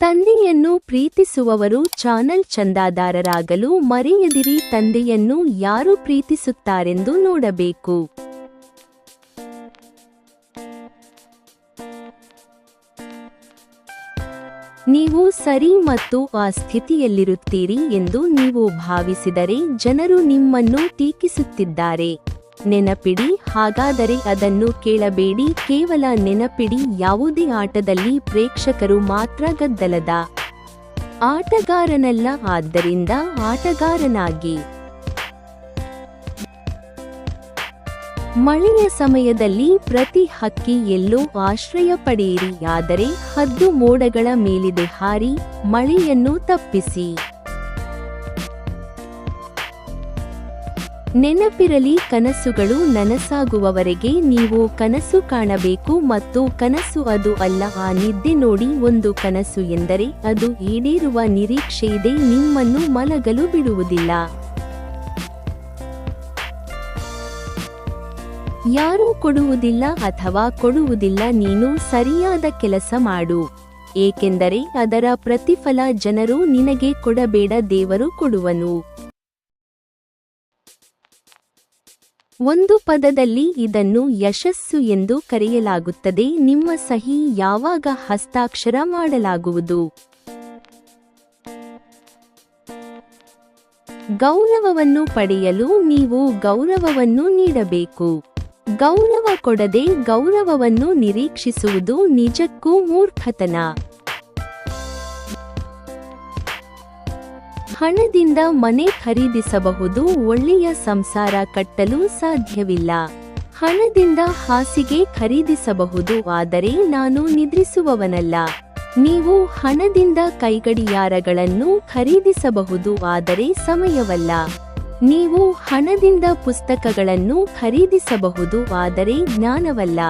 ತಂದೆಯನ್ನು ಪ್ರೀತಿಸುವವರು ಚಾನಲ್ ಚಂದಾದಾರರಾಗಲು ಮರೆಯದಿರಿ, ತಂದೆಯನ್ನು ಯಾರು ಪ್ರೀತಿಸುತ್ತಾರೆಂದು ನೋಡಬೇಕು. ನೀವು ಸರಿ ಮತ್ತು ಆ ಸ್ಥಿತಿಯಲ್ಲಿರುತ್ತೀರಿ ಎಂದು ನೀವು ಭಾವಿಸಿದರೆ ಜನರು ನಿಮ್ಮನ್ನು ಟೀಕಿಸುತ್ತಿದ್ದಾರೆ. ನೆನಪಿಡಿ ಹಾಗಾದರೆ ಅದನ್ನು ಕೇಳಬೇಡಿ. ಕೇವಲ ನೆನಪಿಡಿ, ಯಾವುದೇ ಆಟದಲ್ಲಿ ಪ್ರೇಕ್ಷಕರು ಮಾತ್ರ ಗದ್ದಲದ ಆಟಗಾರನಲ್ಲ. ಆದ್ದರಿಂದ ಆಟಗಾರನಾಗಿ ಮಳೆಯ ಸಮಯದಲ್ಲಿ ಪ್ರತಿ ಹಕ್ಕಿ ಎಲ್ಲೋ ಆಶ್ರಯ ಪಡೆಯಿರಿ. ಆದರೆ ಹದ್ದು ಮೋಡಗಳ ಮೇಲಿದೆ ಹಾರಿ, ಮಳೆಯನ್ನು ತಪ್ಪಿಸಿ. ನೆನಪಿರಲಿ ಕನಸುಗಳು ನನಸಾಗುವವರೆಗೆ ನೀವು ಕನಸು ಕಾಣಬೇಕು ಮತ್ತು ಕನಸು ಅದು ಅಲ್ಲ. ಆ ನಿದ್ದೆ ನೋಡಿ ಒಂದು ಕನಸು ಎಂದರೆ ಅದು ಈಡೇರುವ ನಿರೀಕ್ಷೆಯಿದೆ ನಿಮ್ಮನ್ನು ಮಲಗಲು ಬಿಡುವುದಿಲ್ಲ. ಯಾರೂ ಕೊಡುವುದಿಲ್ಲ ಅಥವಾ ಕೊಡುವುದಿಲ್ಲ, ನೀನು ಸರಿಯಾದ ಕೆಲಸ ಮಾಡು. ಏಕೆಂದರೆ ಅದರ ಪ್ರತಿಫಲ ಜನರು ನಿನಗೆ ಕೊಡಬೇಡ, ದೇವರು ಕೊಡುವನು. ಒಂದು ಪದದಲ್ಲಿ ಇದನ್ನು ಯಶಸ್ಸು ಎಂದು ಕರೆಯಲಾಗುತ್ತದೆ. ನಿಮ್ಮ ಸಹಿ ಯಾವಾಗ ಹಸ್ತಾಕ್ಷರ ಮಾಡಲಾಗುವುದು? ಗೌರವವನ್ನು ಪಡೆಯಲು ನೀವು ಗೌರವವನ್ನು ನೀಡಬೇಕು. ಗೌರವ ಕೊಡದೆ ಗೌರವವನ್ನು ನಿರೀಕ್ಷಿಸುವುದು ನಿಜಕ್ಕೂ ಮೂರ್ಖತನ. ಹಣದಿಂದ ಮನೆ ಖರೀದಿಸಬಹುದು ಒಳ್ಳೆಯ ಸಂಸಾರ ಕಟ್ಟಲು ಸಾಧ್ಯವಿಲ್ಲ. ಹಣದಿಂದ ಹಾಸಿಗೆ ಖರೀದಿಸಬಹುದು ಆದರೆ ನಾನು ನಿದ್ರಿಸುವವನಲ್ಲ. ನೀವು ಹಣದಿಂದ ಕೈಗಡಿಯಾರಗಳನ್ನು ಖರೀದಿಸಬಹುದು ಆದರೆ ಸಮಯವಲ್ಲ. ನೀವು ಹಣದಿಂದ ಪುಸ್ತಕಗಳನ್ನು ಖರೀದಿಸಬಹುದು ಆದರೆ ಜ್ಞಾನವಲ್ಲ.